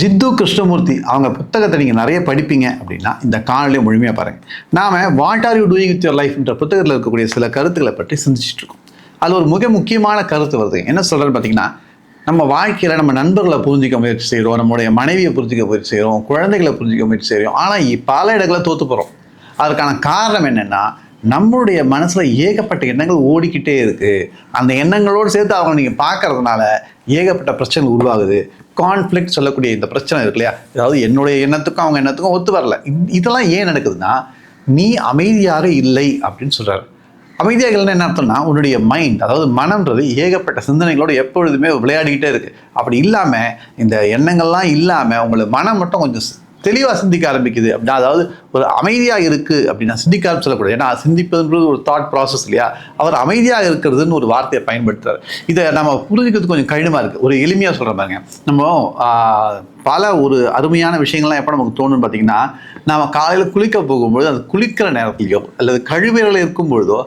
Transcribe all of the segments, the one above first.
ஜித்து கிருஷ்ணமூர்த்தி அவங்க புத்தகத்தை நீங்கள் நிறைய படிப்பீங்க அப்படின்னா இந்த காணொலியை முழுமையாக பாருங்கள் நாம் what are you doing with your லைஃப்ன்ற புத்தகத்தில் இருக்கக்கூடிய சில கருத்துக்களை பற்றி சிந்திச்சுட்டு இருக்கோம். அது ஒரு மிக முக்கியமான கருத்து வருது. என்ன சொல்கிறேன்னு பார்த்தீங்கன்னா நம்ம வாழ்க்கையில் நம்ம நண்பர்களை புரிஞ்சிக்க முயற்சி செய்கிறோம் நம்மளுடைய மனைவியை புரிஞ்சிக்க முயற்சி செய்கிறோம் குழந்தைகளை புரிஞ்சிக்க முயற்சி செய்கிறோம் ஆனால் பல இடங்களில் தோற்று போகிறோம் அதற்கான காரணம் என்னென்னா நம்மளுடைய மனசில் ஏகப்பட்ட எண்ணங்கள் ஓடிக்கிட்டே இருக்குது அந்த எண்ணங்களோடு சேர்த்து அவங்க நீங்கள் பார்க்கறதுனால ஏகப்பட்ட பிரச்சனைகள் உருவாகுது. கான்ஃப்ளிக்ட் சொல்லக்கூடிய இந்த பிரச்சனை இருக்கு இல்லையா? அதாவது என்னுடைய எண்ணத்துக்கும் அவங்க எண்ணத்துக்கும் ஒத்து வரல. இதெல்லாம் ஏன் நடக்குதுன்னா நீ அமைதியாக இல்லை அப்படின்னு சொல்கிறாரு அமைதியாக இல்லைன்னா என்ன அர்த்தம்னா உன்னுடைய மைண்ட் அதாவது மனம்ன்றது ஏகப்பட்ட சிந்தனைகளோடு எப்பொழுதுமே விளையாடிக்கிட்டே இருக்குது அப்படி இல்லாமல் இந்த எண்ணங்கள்லாம் இல்லாமல் உங்களை மனம் மட்டும் கொஞ்சம் தெளிவாக சிந்திக்க ஆரம்பிக்குது. அப்படின்னா அதாவது ஒரு அமைதியாக இருக்குது அப்படின்னா சிந்திக்க ஆரம்பிச்சு சொல்லக்கூடாது. ஏன்னா சிந்திப்பதுன்றது ஒரு தாட் ப்ராசஸ் இல்லையா? அவர் அமைதியாக இருக்கிறதுன்னு ஒரு வார்த்தையை பயன்படுத்துறாரு. இதை நம்ம புரிஞ்சுக்கிறது கொஞ்சம் கடினமாக இருக்குது ஒரு எளிமையாக சொல்கிற பாருங்க. நம்ம பல ஒரு அருமையான விஷயங்கள்லாம் எப்போ நமக்கு தோணுன்னு பார்த்தீங்கன்னா நாம் காலையில் குளிக்க போகும்பொழுது அது குளிக்கிற நேரத்துலையோ அல்லது கழிவுறையில் இருக்கும் பொழுதோ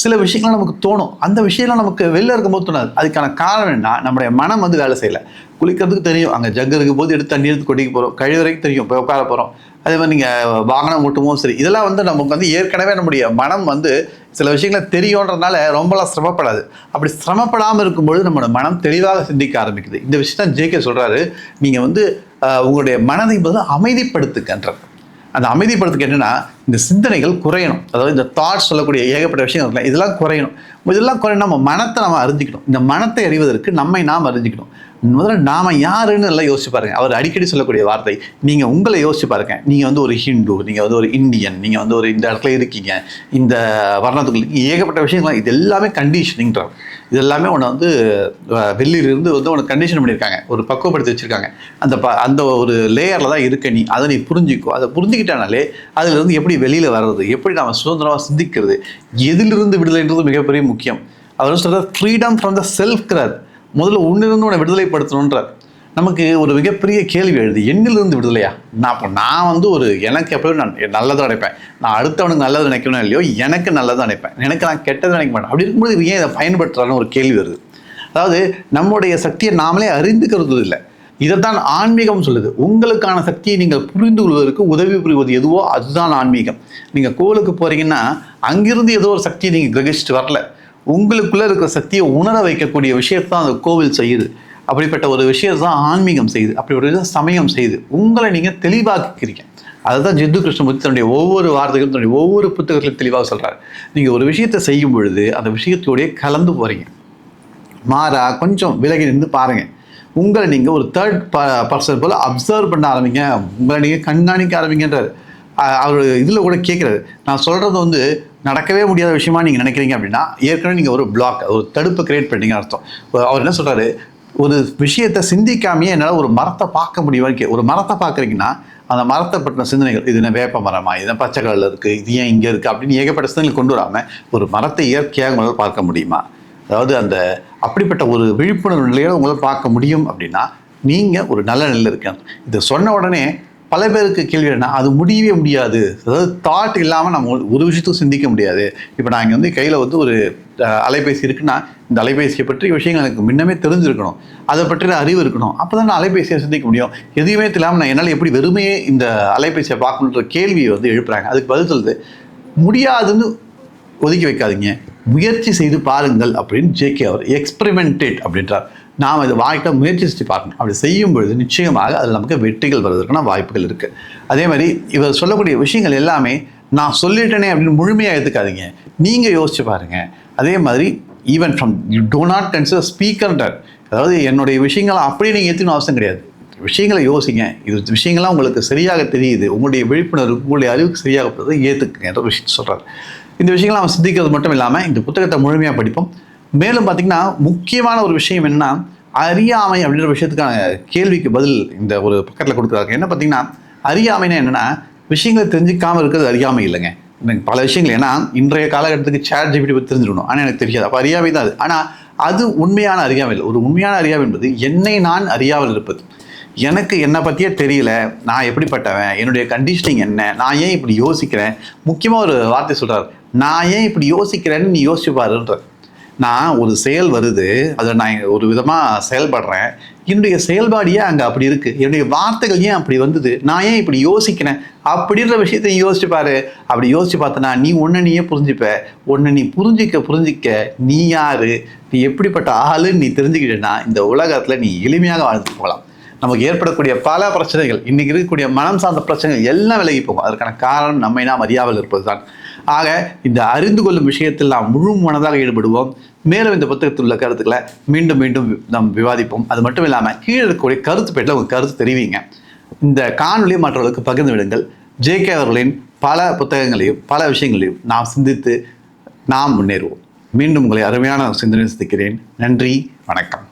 சில விஷயங்கள்லாம் நமக்கு தோணும். அந்த விஷயம்லாம் நமக்கு வெளில இருக்கும்போது தோணாது. அதுக்கான காரணம் என்ன? நம்முடைய மனம் வந்து வேலை செய்யலை. குளிக்கிறதுக்கு தெரியும். அங்கே ஜக்கு இருக்கும் போது எடுத்து தண்ணி எடுத்து கொட்டிக்க போகிறோம் கழிவறைக்கு தெரியும். இப்போ உட்கார போகிறோம் அதே மாதிரி நீங்கள் வாகனம் ஓட்டுமோ சரி. இதெல்லாம் வந்து நமக்கு வந்து ஏற்கனவே நம்முடைய மனம் வந்து சில விஷயங்களை தெரியுன்றதுனால ரொம்பலாம் சிரமப்படாது. அப்படி சிரமப்படாமல் இருக்கும்பொழுது நம்மளோட மனம் தெளிவாக சிந்திக்க ஆரம்பிக்குது. இந்த விஷயம் தான் ஜேகே சொல்கிறாரு நீங்கள் வந்து உங்களுடைய மனதை வந்து அமைதிப்படுத்துக்கன்றது அந்த அமைதிப்படுத்துக்கு என்னென்னா இந்த சிந்தனைகள் குறையணும். அதாவது இந்த தாட்ஸ் சொல்லக்கூடிய ஏகப்பட்ட விஷயங்கள் இருக்குல்ல, இதெல்லாம் குறையணும். இதெல்லாம் குறையணும் நம்ம மனத்தை நம்ம அறிஞ்சிக்கணும். இந்த மனத்தை அறிவதற்கு நம்மை நாம் அறிஞ்சிக்கணும். முதல்ல நாம யாருன்னு எல்லாம் யோசிச்சு பாருங்க. அவர் அடிக்கடி சொல்லக்கூடிய வார்த்தை நீங்க உங்களை யோசிச்சு பாருங்க. நீங்க வந்து ஒரு ஹிந்து நீங்க வந்து ஒரு இந்தியன் நீங்க வந்து ஒரு இந்த இடத்துல இருக்கீங்க. இந்த வர்ணத்துக்கு ஏகப்பட்ட விஷயங்கள் இது எல்லாமே கண்டிஷனிங்கிறார் இது எல்லாமே உன்னை வந்து வெளியிலிருந்து வந்து உனக்கு கண்டிஷன் பண்ணியிருக்காங்க. ஒரு பக்குவப்படுத்தி வச்சிருக்காங்க. அந்த ப அந்த ஒரு லேயரில் தான் இருக்க நீ. அதை நீ புரிஞ்சிக்கோ. அதை புரிஞ்சுக்கிட்டானாலே அதிலிருந்து எப்படி வெளியில் வர்றது எப்படி நாம் சுதந்திரமாக சிந்திக்கிறது எதிலிருந்து விடுதலைன்றது மிகப்பெரிய முக்கியம். அவர் சொல்கிறார் ஃப்ரீடம் ஃப்ரம் த செல்ஃப்கிறார் முதல்ல ஒன்றிலிருந்து உன்னை விடுதலைப்படுத்தணுன்றார் நமக்கு ஒரு மிகப்பெரிய கேள்வி எழுது. எண்ணிலிருந்து விடுதலையா? நான் அப்போ நான் வந்து ஒரு எனக்கு எப்பவும் நான் நல்லதாக நினைப்பேன். நான் அடுத்தவனுக்கு நல்லது நினைக்கணும் இல்லையோ எனக்கு நல்லதாக நினைப்பேன். எனக்கு நான் கெட்டது நினைக்க மாட்டேன். அப்படி இருக்கும்போது இது ஏன் இதை பயன்படுத்துறான்னு ஒரு கேள்வி வருது. அதாவது நம்முடைய சக்தியை நாமளே அறிந்துக்கிறது இல்லை இதைத்தான் ஆன்மீகம் சொல்லுது. உங்களுக்கான சக்தியை நீங்கள் புரிந்து கொள்வதற்கு உதவி புரிவது எதுவோ அதுதான் ஆன்மீகம். நீங்கள் கோவிலுக்கு போகிறீங்கன்னா அங்கிருந்து ஏதோ ஒரு சக்தியை நீங்கள் கிரகிச்சிட்டு வரல. உங்களுக்குள்ளே இருக்கிற சக்தியை உணர வைக்கக்கூடிய விஷயத்தான் அந்த கோவில் செய்யுது. அப்படிப்பட்ட ஒரு விஷயத்தை தான் ஆன்மீகம் செய்யுது. அப்படி ஒரு விஷயம் சமயம் செய்யுது. உங்களை நீங்கள் தெளிவாக்குறீங்க அதுதான் ஜித்து கிருஷ்ணமூர்த்தி தன்னுடைய ஒவ்வொரு வார்த்தைகளும் தன்னுடைய ஒவ்வொரு புத்தகத்திலும் தெளிவாக சொல்கிறார் நீங்கள் ஒரு விஷயத்தை செய்யும் பொழுது அந்த விஷயத்தோடைய கலந்து போகிறீங்க மாறா கொஞ்சம் விலகி நின்று பாருங்கள் உங்களை நீங்கள் ஒரு தேர்ட் ப பர்சன் போல் அப்சர்வ் பண்ண ஆரம்பிங்க. உங்களை நீங்கள் கண்காணிக்க ஆரம்பிங்கன்றார். அவர் இதில் கூட கேட்குறாரு நான் சொல்கிறது வந்து நடக்கவே முடியாத விஷயமா நீங்கள் நினைக்கிறீங்க அப்படின்னா ஏற்கனவே நீங்கள் ஒரு பிளாக் ஒரு தடுப்பு கிரியேட் பண்ணீங்கன்னு அர்த்தம். அவர் என்ன சொல்கிறாரு ஒரு விஷயத்தை சிந்திக்காமையே என்னால் ஒரு மரத்தை பார்க்க முடியும் கே ஒரு மரத்தை பார்க்குறீங்கன்னா அந்த மரத்தை பற்றின சிந்தனைகள் இது என்ன வேப்ப மரமா இது பச்சை கலரில் இருக்குது இது ஏன் இங்கே இருக்குது அப்படின்னு ஏகப்பட்ட சிந்தனைகள் கொண்டு வராமல் ஒரு மரத்தை இயற்கையாக உங்களால் பார்க்க முடியுமா? அதாவது அந்த அப்படிப்பட்ட ஒரு விழிப்புணர்வு நிலையோட உங்களால் பார்க்க முடியும் அப்படின்னா நீங்கள் ஒரு நல்ல நிலையில் இருக்கணும். இதை சொன்ன உடனே பல பேருக்கு கேள்வி என்ன அது முடியவே முடியாது. அதாவது தாட் இல்லாமல் நம்ம ஒரு- ஒரு சிந்திக்க முடியாது. இப்போ நான் இங்கே வந்து கையில் வந்து ஒரு அலைபேசி இருக்குன்னா இந்த அலைபேசியை பற்றி விஷயங்கள் எனக்கு முன்னமே தெரிஞ்சிருக்கணும். அதை பற்றின அறிவு இருக்கணும். அப்போ தான் நான் அலைபேசியை சிந்திக்க முடியும். எதுவுமே தெரியாமல் நான் என்னால் எப்படி வெறுமையே இந்த அலைபேசியை பார்க்கணுன்ற கேள்வியை வந்து எழுப்புறாங்க. அதுக்கு பதில் சொல்லுது முடியாதுன்னு ஒதுக்கி வைக்காதீங்க. முயற்சி செய்து பாருங்கள் அப்படின்னு ஜேகே அவர் எக்ஸ்பெரிமெண்டேட் அப்படின்றார். நாம் இதை வாழ்க்கையில் முயற்சி செஞ்சு பார்க்கணும். அப்படி செய்யும் பொழுது நிச்சயமாக அதில் நமக்கு வெற்றிகள் வருவதற்கான வாய்ப்புகள் இருக்குது அதே மாதிரி இவர் சொல்லக்கூடிய விஷயங்கள் எல்லாமே நான் சொல்லிட்டேனே அப்படின்னு முழுமையாக எடுத்துக்காதீங்க. நீங்கள் யோசிச்சு பாருங்கள் அதே மாதிரி even from you do not consider ஸ்பீக்கர்ன்றார் அதாவது என்னுடைய விஷயங்களை அப்படியே நீங்கள் ஏற்றுக்கணும் அவசியம் கிடையாது. விஷயங்களை யோசிங்க. இது விஷயங்கள்லாம் உங்களுக்கு சரியாக தெரியுது. உங்களுடைய விழிப்புணர்வு உங்களுடைய அறிவுக்கு சரியாக ஏற்றுக்குங்க என்ற விஷயம் சொல்கிறார் இந்த விஷயங்களை அவன் சிந்திக்கிறது மட்டும் இல்லாமல் இந்த புத்தகத்தை முழுமையாக படிப்போம். மேலும் பார்த்திங்கன்னா முக்கியமான ஒரு விஷயம் என்னன்னா அறியாமை அப்படின்ற விஷயத்துக்கான கேள்விக்கு பதில் இந்த ஒரு பக்கத்தில் கொடுக்குறாங்க. என்ன பார்த்தீங்கன்னா அறியாமைனா என்னென்னா விஷயங்களை தெரிஞ்சிக்காமல் இருக்கிறது அறியாமை இல்லைங்க. எனக்கு பல விஷயங்கள் ஏன்னா இன்றைய காலகட்டத்துக்கு சேட் ஜிபிடி பற்றி தெரிஞ்சிடணும் ஆனால் எனக்கு தெரியாது. அப்போ அறியாமை தான் அது. ஆனால் அது உண்மையான அறியாமை இல்லை. ஒரு உண்மையான அறியாமை என்பது என்னை நான் அறியாமல் இருப்பது. எனக்கு என்னை பற்றியே தெரியல. நான் எப்படிப்பட்டவன்? என்னுடைய கண்டிஷனிங் என்ன? நான் ஏன் இப்படி யோசிக்கிறேன்? முக்கியமாக ஒரு வார்த்தை சொல்கிறார் நான் ஏன் இப்படி யோசிக்கிறேன்னு நீ யோசிப்பாருன்ற நான் ஒரு செயல் வருது அதை நான் ஒரு விதமாக செயல்படுறேன். என்னுடைய செயல்பாடு ஏன் அங்கே அப்படி இருக்குது என்னுடைய வார்த்தைகள் ஏன் அப்படி வந்தது? நான் ஏன் இப்படி யோசிக்கிறேன்? அப்படின்ற விஷயத்தை யோசிச்சு பாரு. அப்படி யோசிச்சு பார்த்தனா நீ ஒன்று நீயே புரிஞ்சுப்ப. ஒன்று நீ புரிஞ்சிக்க புரிஞ்சிக்க நீ யாரு? நீ எப்படிப்பட்ட ஆளுன்னு நீ தெரிஞ்சுக்கிட்டேன்னா இந்த உலகத்தில் நீ எளிமையாக வாழ்ந்து போகலாம். நமக்கு ஏற்படக்கூடிய பல பிரச்சனைகள் இன்றைக்கி இருக்கக்கூடிய மனம் சார்ந்த பிரச்சனைகள் எல்லாம் விலகி போகும். அதற்கான காரணம் நம்மை நாம் அறியாமல் இருப்பது தான் ஆக இந்த அறிந்து கொள்ளும் விஷயத்தில் நாம் முழு மனதாக ஈடுபடுவோம். மேலும் இந்த புத்தகத்தில் உள்ள கருத்துக்களை மீண்டும் மீண்டும் நாம் விவாதிப்போம். அது மட்டும் இல்லாமல் கீழே இருக்கக்கூடிய கருத்து பேட்டில் உங்கள் கருத்து தெரிவிங்க. இந்த காணொலி மற்றவர்களுக்கு பகிர்ந்து விடுங்கள். ஜேகே அவர்களின் பல புத்தகங்களையும் பல விஷயங்களையும் நாம் சிந்தித்து நாம் முன்னேறுவோம். மீண்டும் உங்களை அருமையான சிந்தனை சந்திக்கிறேன். நன்றி வணக்கம்.